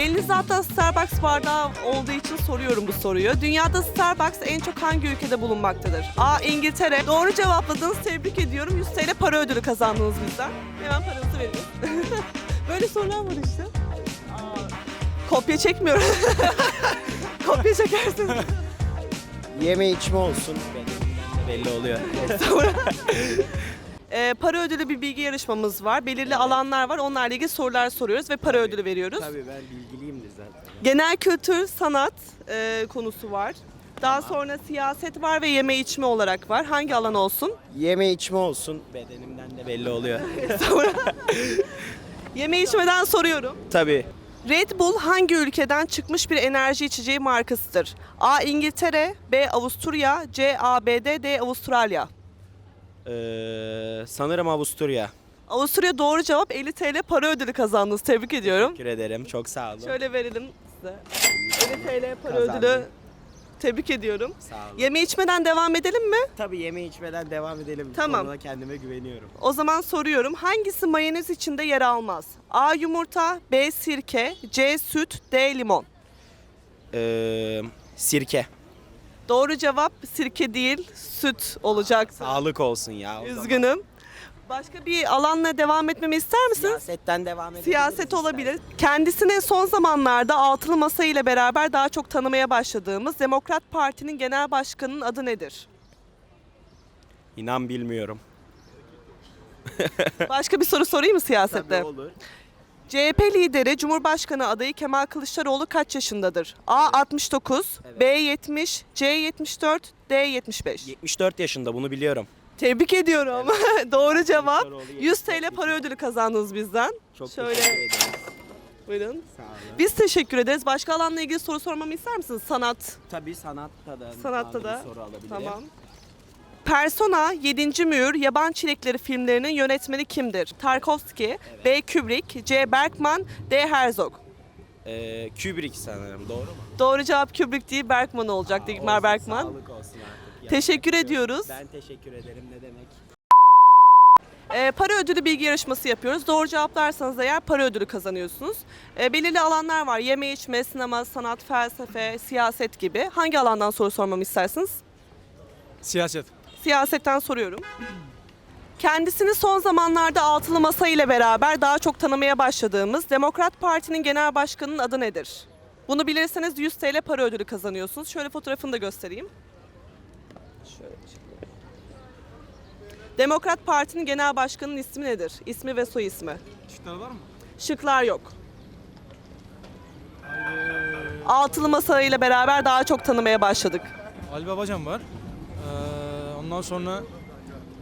Elinizde hatta Starbucks bardağı olduğu için soruyorum bu soruyu. Dünyada Starbucks en çok hangi ülkede bulunmaktadır? A. İngiltere. Doğru cevapladınız. Tebrik ediyorum. 100 TL para ödülü kazandınız bizden. Hemen paranızı veririz. Böyle sorular var işte. Kopya çekmiyorum. Kopya çekersiniz. Yeme içme olsun. Belli oluyor. Sonra Ee, para ödülü bir bilgi yarışmamız var. Belirli alanlar var. Onlarla ilgili sorular soruyoruz ve para ödülü veriyoruz. Tabii ben bilgiliyimdir zaten. Genel kültür, sanat e, konusu var. Daha sonra siyaset var ve yeme içme olarak var. Hangi alan olsun? Yeme içme olsun. Bedenimden de belli oluyor. Sonra yeme içmeden soruyorum. Tabii. Red Bull hangi ülkeden çıkmış bir enerji içeceği markasıdır? A. İngiltere, B. Avusturya, C. ABD, D. Avustralya. Ee, sanırım Avusturya. Avusturya doğru cevap 50 TL para ödülü kazandınız. Tebrik ediyorum. Teşekkür ederim. Çok sağ olun. Şöyle verelim size. 50 TL para Kazandım. ödülü. Tebrik ediyorum. Sağ olun. Yeme içmeden devam edelim mi? Tabii yeme içmeden devam edelim. Tamam. Konuda kendime güveniyorum. O zaman soruyorum. Hangisi mayonez içinde yer almaz? A. Yumurta, B. Sirke, C. Süt, D. Limon. Ee, sirke. Doğru cevap sirke değil, süt olacaktı. Sağlık olsun ya. o zaman. Üzgünüm. Başka bir alanla devam etmemi ister misiniz? Siyasetten devam edelim. Siyaset olabilir. Kendisini son zamanlarda altılı masa ile beraber daha çok tanımaya başladığımız Demokrat Parti'nin genel başkanının adı nedir? İnan bilmiyorum. Başka bir soru sorayım mı siyasette? Tabii olur. CHP lideri Cumhurbaşkanı adayı Kemal Kılıçdaroğlu kaç yaşındadır? A 69, Evet. B 70, C 74, D 75. 74 yaşında bunu biliyorum. Tebrik ediyorum. Doğru cevap. Kılıçdaroğlu 100 TL 74 para ödülü kazandınız bizden. Çok Şöyle teşekkür ederim. buyurun. Sağ olun. Biz teşekkür ederiz. Başka alanla ilgili soru sormamı ister misiniz? Sanat. Tabii sanatta da Sanatta da. soru alabilirim. Tamam. Persona 7. Mühür Yaban Çilekleri filmlerinin yönetmeni kimdir? Tarkovski, B. Kubrick, C. Bergman, D. Herzog. Ee, Kubrick sanırım doğru mu? Doğru cevap Kubrick değil Bergman olacaktı. İlkmar Olsun, Bergman. Sağlık olsun artık. Teşekkür Yapacak bir şey yok. ediyoruz. Ben teşekkür ederim ne demek. Ee, para ödülü bilgi yarışması yapıyoruz. Doğru cevaplarsanız eğer para ödülü kazanıyorsunuz. Ee, belirli alanlar var. Yeme içme, sinema, sanat, felsefe, siyaset gibi. Hangi alandan soru sormamı istersiniz? Siyaset. Siyasetten soruyorum. Kendisini son zamanlarda altılı masa ile beraber daha çok tanımaya başladığımız Demokrat Parti'nin genel başkanının adı nedir? Bunu bilirseniz 100 TL para ödülü kazanıyorsunuz. Şöyle fotoğrafını da göstereyim. Demokrat Parti'nin genel başkanının ismi nedir? İsmi ve soy ismi. Şıklar var mı? Şıklar yok. Altılı masa ile beraber daha çok tanımaya başladık. Ali Babacan var. Ee, ondan sonra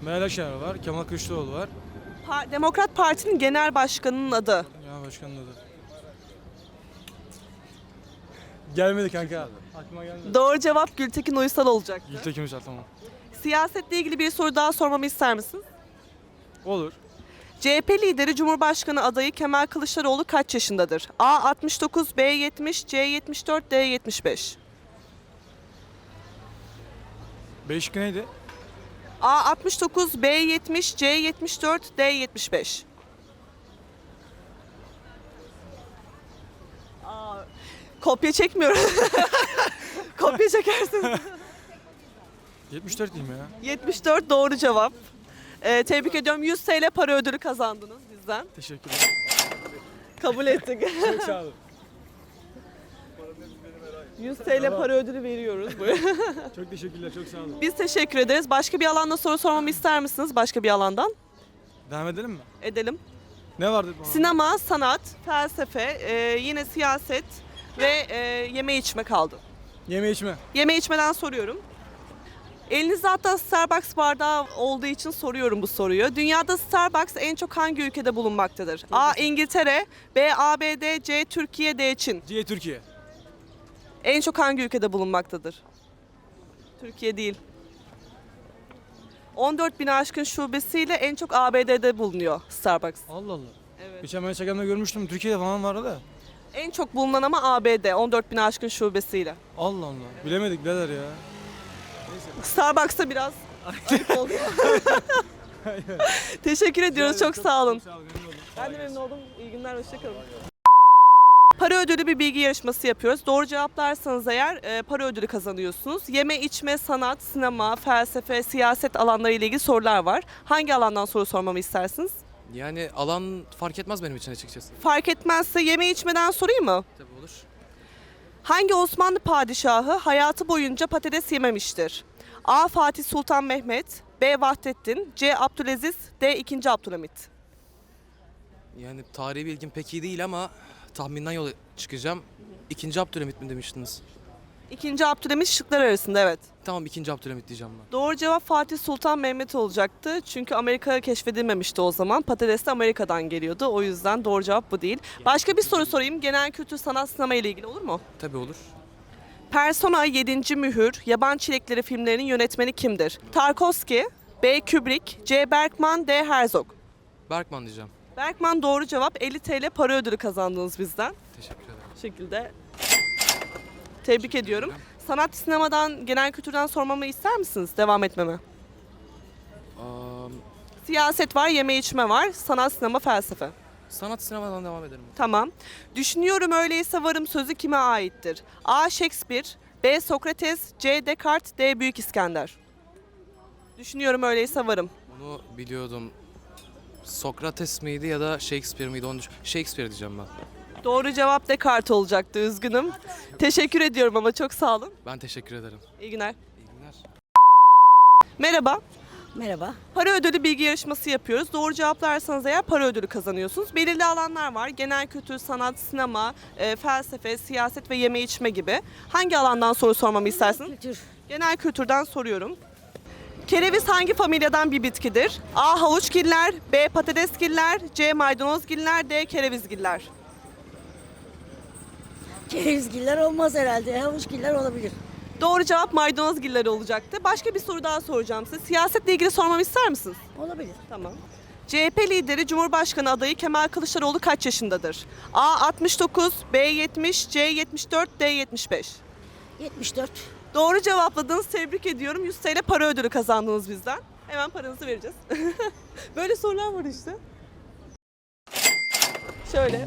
Meral Akşener var. Kemal Kılıçdaroğlu var. Pa- Demokrat Parti'nin genel başkanının adı. Ya başkanın adı. Gelmedi kanka. Aklıma gelmedi. Doğru cevap Gültekin Uysal olacak. Gültekin Uysal tamam. Siyasetle ilgili bir soru daha sormamı ister misiniz? Olur. CHP lideri Cumhurbaşkanı adayı Kemal Kılıçdaroğlu kaç yaşındadır? A 69, B 70, C 74, D 75. B şıkkı neydi? A 69, B 70, C 74, D 75. Aa, kopya çekmiyorum. kopya çekersiniz. 74 diyeyim ya. 74 doğru cevap. Ee, tebrik ediyorum. 100 TL para ödülü kazandınız bizden. Teşekkür ederim. Kabul ettik. Çok sağ olun. 100 TL para ödülü veriyoruz. Çok teşekkürler. Çok sağ olun. Biz teşekkür ederiz. Başka bir alanda soru sormamı ister misiniz? Başka bir alandan? Devam edelim mi? Edelim. Ne vardı? Sinema, sanat, felsefe, e, yine siyaset ve e, yeme içme kaldı. Yeme içme. Yeme içmeden soruyorum. Elinizde hatta Starbucks bardağı olduğu için soruyorum bu soruyu. Dünyada Starbucks en çok hangi ülkede bulunmaktadır? A. İngiltere, B. ABD, C. Türkiye, D. Çin. C Türkiye. En çok hangi ülkede bulunmaktadır? Türkiye değil. 14 bin aşkın şubesiyle en çok ABD'de bulunuyor Starbucks. Allah Allah. Evet. Geçen ben Instagram'da görmüştüm. Türkiye'de falan vardı da. En çok bulunan ama ABD 14 bin aşkın şubesiyle. Allah Allah. Bilemedik birader ya. Starbucks'ta biraz ayıp oldu. Teşekkür ediyoruz. Çok sağ olun. Ben de memnun oldum. İyi günler. Hoşçakalın. Para ödülü bir bilgi yarışması yapıyoruz. Doğru cevaplarsanız eğer e, para ödülü kazanıyorsunuz. Yeme, içme, sanat, sinema, felsefe, siyaset alanları ile ilgili sorular var. Hangi alandan soru sormamı istersiniz? Yani alan fark etmez benim için açıkçası. Fark etmezse yeme içmeden sorayım mı? Tabii olur. Hangi Osmanlı padişahı hayatı boyunca patates yememiştir? A. Fatih Sultan Mehmet B. Vahdettin C. Abdülaziz D. 2. Abdülhamit Yani tarihi bilgim pek iyi değil ama tahminden yola çıkacağım. İkinci Abdülhamit mi demiştiniz? 2. Abdülhamit şıklar arasında evet. Tamam ikinci Abdülhamit diyeceğim ben. Doğru cevap Fatih Sultan Mehmet olacaktı. Çünkü Amerika keşfedilmemişti o zaman. Patates de Amerika'dan geliyordu. O yüzden doğru cevap bu değil. Başka bir soru sorayım. Genel kültür sanat sinema ile ilgili olur mu? Tabii olur. Persona 7. Mühür, Yaban Çilekleri filmlerinin yönetmeni kimdir? Tarkovski, B. Kubrick, C. Bergman, D. Herzog. Berkman diyeceğim. Bergman doğru cevap 50 TL para ödülü kazandınız bizden. Teşekkür ederim. Bu şekilde tebrik ediyorum. Sanat sinemadan, genel kültürden sormamı ister misiniz? Devam etmemi. Aa, Siyaset var, yeme içme var, sanat sinema felsefe. sanat sinemadan devam edelim. Tamam. Düşünüyorum öyleyse varım sözü kime aittir? A. Shakespeare, B. Sokrates, C. Descartes, D. Büyük İskender. Düşünüyorum öyleyse varım. Bunu biliyordum. Sokrates miydi ya da Shakespeare miydi onu Shakespeare diyeceğim ben. Doğru cevap Descartes olacaktı üzgünüm. Teşekkür ediyorum ama çok sağ olun. Ben teşekkür ederim. İyi günler. İyi günler. Merhaba. Merhaba. Para ödülü bilgi yarışması yapıyoruz. Doğru cevaplarsanız eğer para ödülü kazanıyorsunuz. Belirli alanlar var. Genel kültür, sanat, sinema, e, felsefe, siyaset ve yeme içme gibi. Hangi alandan soru sormamı istersiniz? Kültür. Genel kültürden soruyorum. Kereviz hangi familyadan bir bitkidir? A. Havuçgiller, B. Patatesgiller, C. Maydanozgiller, D. Kerevizgiller. Kerevizgiller olmaz herhalde. Havuçgiller olabilir. Doğru cevap maydanozgiller olacaktı. Başka bir soru daha soracağım size. Siyasetle ilgili sormamı ister misiniz? Olabilir. Tamam. CHP lideri Cumhurbaşkanı adayı Kemal Kılıçdaroğlu kaç yaşındadır? A 69, B 70, C 74, D 75. 74. Doğru cevapladınız. Tebrik ediyorum. 100 TL para ödülü kazandınız bizden. Hemen paranızı vereceğiz. Böyle sorular var işte. Şöyle.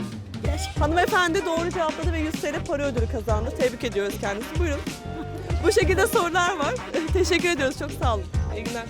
Hanımefendi doğru cevapladı ve 100 TL para ödülü kazandı. Tebrik ediyoruz kendisini. Buyurun. Bu şekilde sorular var. Teşekkür ediyoruz. Çok sağ olun. İyi günler.